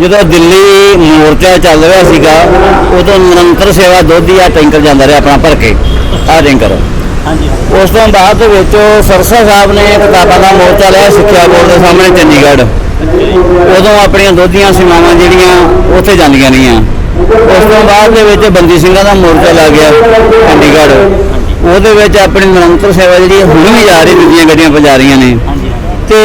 ਜਦੋਂ ਦਿੱਲੀ ਮੋਰਚਾ ਚੱਲ ਰਿਹਾ ਸੀਗਾ ਉਦੋਂ ਨਿਰੰਤਰ ਸੇਵਾ ਦੁੱਧ ਆ ਟੈਂਕਰ ਜਾਂਦਾ ਰਿਹਾ ਆਪਣਾ ਭਰ ਕੇ ਆ ਟੈਂਕਰ। ਹਾਂਜੀ ਉਸ ਤੋਂ ਬਾਅਦ ਦੇ ਵਿੱਚ ਸਰਸਾ ਸਾਹਿਬ ਨੇ ਕਿਤਾਬਾਂ ਦਾ ਮੋਰਚਾ ਲਿਆ ਸਿੱਖਿਆ ਬੋਰਡ ਦੇ ਸਾਹਮਣੇ ਚੰਡੀਗੜ੍ਹ। ਉਦੋਂ ਆਪਣੀਆਂ ਦੋਧੀਆਂ ਸੀਮਾਵਾਂ ਜਿਹੜੀਆਂ ਉੱਥੇ ਜਾਂਦੀਆਂ ਰਹੀਆਂ। ਉਸ ਤੋਂ ਬਾਅਦ ਦੇ ਵਿੱਚ ਬੰਦੀ ਸਿੰਘਾਂ ਦਾ ਮੋਰਚਾ ਲੱਗ ਗਿਆ ਚੰਡੀਗੜ੍ਹ। ਉਹਦੇ ਵਿੱਚ ਆਪਣੀ ਨਿਰੰਤਰ ਸੇਵਾ ਜਿਹੜੀ ਹੁਣ ਵੀ ਜਾ ਰਹੀ ਦੂਜੀਆਂ ਗੱਡੀਆਂ ਪਜਾ ਰਹੀਆਂ ਨੇ। ਤੇ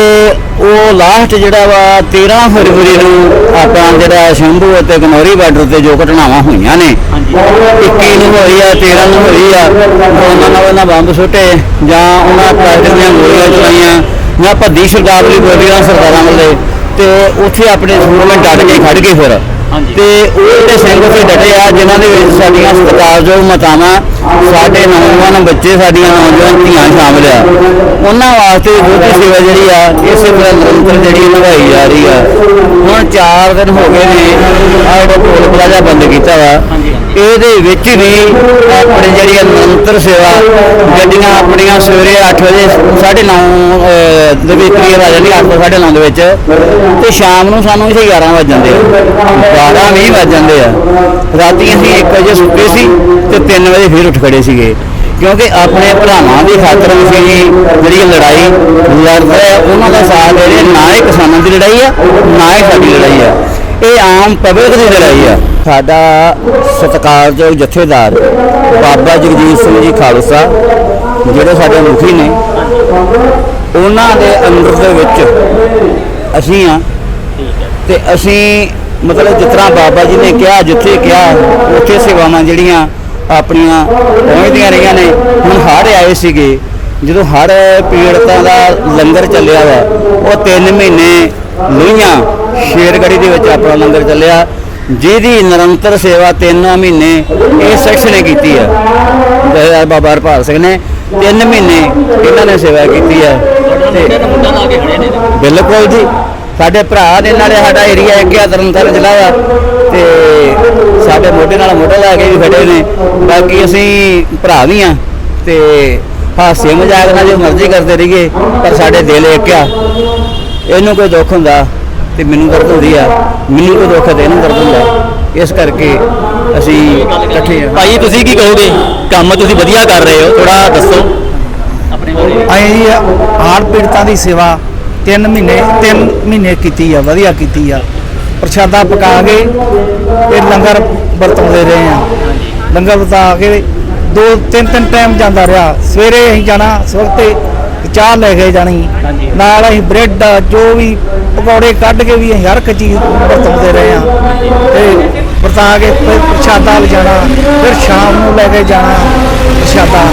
ਉਹ ਲਾਸਟ ਜਿਹੜਾ ਵਾ 13 ਫਰਵਰੀ ਨੂੰ ਆਪਣਾ ਜਿਹੜਾ ਸ਼ੰਭੂ ਅਤੇ ਗਨੌਰੀ ਬਾਰਡਰ ਤੇ ਜੋ ਘਟਨਾਵਾਂ ਹੋਈਆਂ ਨੇ ਹਾਂਜੀ 21 ਨੂੰ ਹੋਈ ਆ 13 ਨੂੰ ਹੋਈ ਆ, ਉਹਨਾਂ ਨਾਲ ਉਹਨਾਂ ਬੰਬ ਸੁੱਟੇ ਜਾਂ ਉਹਨਾਂ ਪਲਾਸਟਿਕ ਦੀਆਂ ਗੋਲੀਆਂ ਚਲਾਈਆਂ ਜਾਂ ਭੱਦੀ ਸ਼ਰਦਾਵਲੀ ਗੋਲੀਆਂ ਸਰਦਾਰਾਂ ਵੱਲੇ ਤੇ ਉੱਥੇ ਆਪਣੇ ਸੂਰਮੇ ਡਟ ਕੇ ਖੜ ਗਏ ਫਿਰ। ਤੇ ਉਹ ਜਿਹੜੇ ਸਿੰਘ ਉੱਥੇ ਡਟੇ ਆ, ਜਿਨ੍ਹਾਂ ਦੇ ਵਿੱਚ ਸਾਡੀਆਂ ਸਤਿਕਾਰਯੋਗ ਮਾਤਾਵਾਂ, ਸਾਡੇ ਨੌਜਵਾਨ ਬੱਚੇ, ਸਾਡੀਆਂ ਨੌਜਵਾਨ ਧੀਆਂ ਸ਼ਾਮਲ ਆ। ਉਹਨਾਂ ਵਾਸਤੇ ਦੁੱਧ ਸੇਵਾ ਜਿਹੜੀ ਆ ਇਸੇ ਤਰ੍ਹਾਂ ਨਿਰੰਤਰ ਜਿਹੜੀ ਨਿਭਾਈ ਜਾ ਰਹੀ ਆ। 4 ਦਿਨ ਹੋ ਗਏ ਨੇ ਆ ਜਿਹੜਾ ਟੋਲ ਪਲਾਜ਼ਾ ਬੰਦ ਕੀਤਾ ਵਾ। ਇਹਦੇ ਵਿੱਚ ਵੀ ਆਪਣੀ ਜਿਹੜੀ ਨਿਰੰਤਰ ਸੇਵਾ ਗੱਡੀਆਂ ਆਪਣੀਆਂ ਸਵੇਰੇ 8 ਵਜੇ 9:30 ਦੇ ਵਿੱਚ ਕਲੀਅਰ ਆ ਜਾਂਦੀ 8 ਤੋਂ 9:30 ਦੇ ਵਿੱਚ। ਤੇ ਸ਼ਾਮ ਨੂੰ ਸਾਨੂੰ ਇੱਥੇ 11 ਵਜ ਜਾਂਦੇ ਆ। 12 20 ਵਜ ਜਾਂਦੇ ਆ। ਰਾਤੀ ਅਸੀਂ 1 ਵਜੇ ਸੁੱਤੇ ਸੀ ਤੇ 3 ਵਜੇ ਫਿਰ ਉੱਠ ਖੜੇ ਸੀਗੇ। ਕਿਉਂਕਿ ਆਪਣੇ ਭਰਾਵਾਂ ਦੀ ਖਾਤਰ ਅਸੀਂ ਜਿਹੜੀ ਲੜਾਈ ਲੜਦੇ ਆ, ਉਹਨਾਂ ਦਾ ਸਾਥ ਦੇ ਰਹੇ ਨਾ ਹੀ ਕਿਸਾਨਾਂ ਦੀ ਲੜਾਈ ਆ, ਨਾ ਹੀ ਸਾਡੀ ਲੜਾਈ ਆ। ਇਹ ਆਮ ਪਬਲਿਕ ਦੀ ਲੜਾਈ ਆ। ਸਾਡਾ ਸਤਿਕਾਰਯੋਗ ਜਥੇਦਾਰ ਬਾਬਾ ਜਗਜੀਤ ਸਿੰਘ ਜੀ ਖਾਲਸਾ, ਜਿਹੜੇ ਸਾਡੇ ਮੁਖੀ ਨੇ, ਉਹਨਾਂ ਦੇ ਅੰਦਰ ਦੇ ਵਿੱਚ ਅਸੀਂ ਆ। ਠੀਕ ਤੇ ਅਸੀਂ ਮਤਲਬ ਜਿਸ ਤਰ੍ਹਾਂ ਬਾਬਾ ਜੀ ਨੇ ਕਿਹਾ, ਜਿੱਥੇ ਕਿਹਾ, ਉੱਥੇ ਸੇਵਾਵਾਂ ਜਿਹੜੀਆਂ ਆਪਣੀਆਂ ਪਹੁੰਚਦੀਆਂ ਰਹੀਆਂ ਨੇ। ਹੁਣ ਹੜ੍ਹ ਆਏ ਸੀਗੇ। ਜਦੋਂ ਹੜ੍ਹ ਪੀੜਤਾਂ ਦਾ ਲੰਗਰ ਚੱਲਿਆ ਵਾ, ਉਹ 3 ਮਹੀਨੇ ਲੋਹੀਆਂ ਸ਼ੇਰਗੜੀ ਦੇ ਵਿੱਚ ਆਪਣਾ ਲੰਗਰ ਚੱਲਿਆ, ਜਿਹਦੀ ਨਿਰੰਤਰ ਸੇਵਾ 3 ਮਹੀਨੇ ਇਹ ਸੈਕਸ਼ਨ ਨੇ ਕੀਤੀ ਹੈ ਜਥੇਦਾਰ ਬਾਬਾ ਹਰਪਾਲ ਸਿੰਘ ਨੇ 3 ਮਹੀਨੇ ਇਹਨਾਂ ਨੇ ਸੇਵਾ ਕੀਤੀ ਹੈ ਬਿਲਕੁਲ ਜੀ, ਸਾਡੇ ਭਰਾ ਦੇ ਨਾਲੇ ਸਾਡਾ ਏਰੀਆ ਇੱਕ ਆ ਤਰਨਤਾਰਨ ਜ਼ਿਲ੍ਹਾ ਆ। ਤੇ ਸਾਡੇ ਮੋਢੇ ਨਾਲ ਮੋਢਾ ਲਾ ਕੇ ਵੀ ਖੜੇ ਨੇ। ਬਾਕੀ ਅਸੀਂ ਭਰਾ ਵੀ ਆ ਤੇ ਹਾਸੇ ਮਜ਼ਾਕ ਨਾਲ ਜੋ ਮਰਜ਼ੀ ਕਰਦੇ ਰਹੀਏ ਪਰ ਸਾਡੇ ਦਿਲ ਇੱਕ ਆ। ਇਹਨੂੰ ਕੋਈ ਦੁੱਖ ਹੁੰਦਾ ਤੇ ਮੈਨੂੰ ਦਰਦ ਹੁੰਦੀ ਆ। ਮੈਨੂੰ ਕੋਈ ਦੁੱਖ ਤੇ ਇਹਨੂੰ ਦਰਦ ਹੁੰਦਾ। ਇਸ ਕਰਕੇ ਅਸੀਂ ਇਕੱਠੇ ਆ। ਭਾਈ ਤੁਸੀਂ ਕੀ ਕਹੋਗੇ? ਕੰਮ ਤੁਸੀਂ ਵਧੀਆ ਕਰ ਰਹੇ ਹੋ ਥੋੜਾ ਦੱਸੋ। ਆਪਣੇ ਬਾਰੇ। ਅਸੀਂ ਹਾਰ ਪੀੜਤਾਂ ਦੀ ਸੇਵਾ 3 ਮਹੀਨੇ 3 ਮਹੀਨੇ ਕੀਤੀ ਆ ਵਧੀਆ ਕੀਤੀ ਆ। ਪ੍ਰਸ਼ਾਦਾ ਪਕਾ ਕੇ ਤੇ ਲੰਗਰ ਵਰਤਾਉਂਦੇ ਰਹੇ ਆ ਲੰਗਰ ਵਰਤਾ ਕੇ ਦੋ ਤਿੰਨ ਤਿੰਨ ਟਾਈਮ ਜਾਂਦਾ ਰਿਹਾ। ਸਵੇਰੇ ਅਸੀਂ ਜਾਣਾ ਸਵਖਤੇ ਚਾਹ ਲੈ ਕੇ ਜਾਣੀ। ਨਾਲ ਅਸੀਂ ਬ੍ਰੈਡ ਜੋ ਵੀ ਪਕੌੜੇ ਕੱਢ ਕੇ ਵੀ ਅਸੀਂ ਹਰ ਇੱਕ ਚੀਜ਼ ਵਰਤਾਉਂਦੇ ਰਹੇ ਆ ਤੇ ਵਰਤਾ ਕੇ ਪ੍ਰਸ਼ਾਦਾ ਲਿਜਾਣਾ ਫਿਰ ਸ਼ਾਮ ਨੂੰ ਲੈ ਕੇ ਜਾਣਾ ਪ੍ਰਸ਼ਾਦਾ।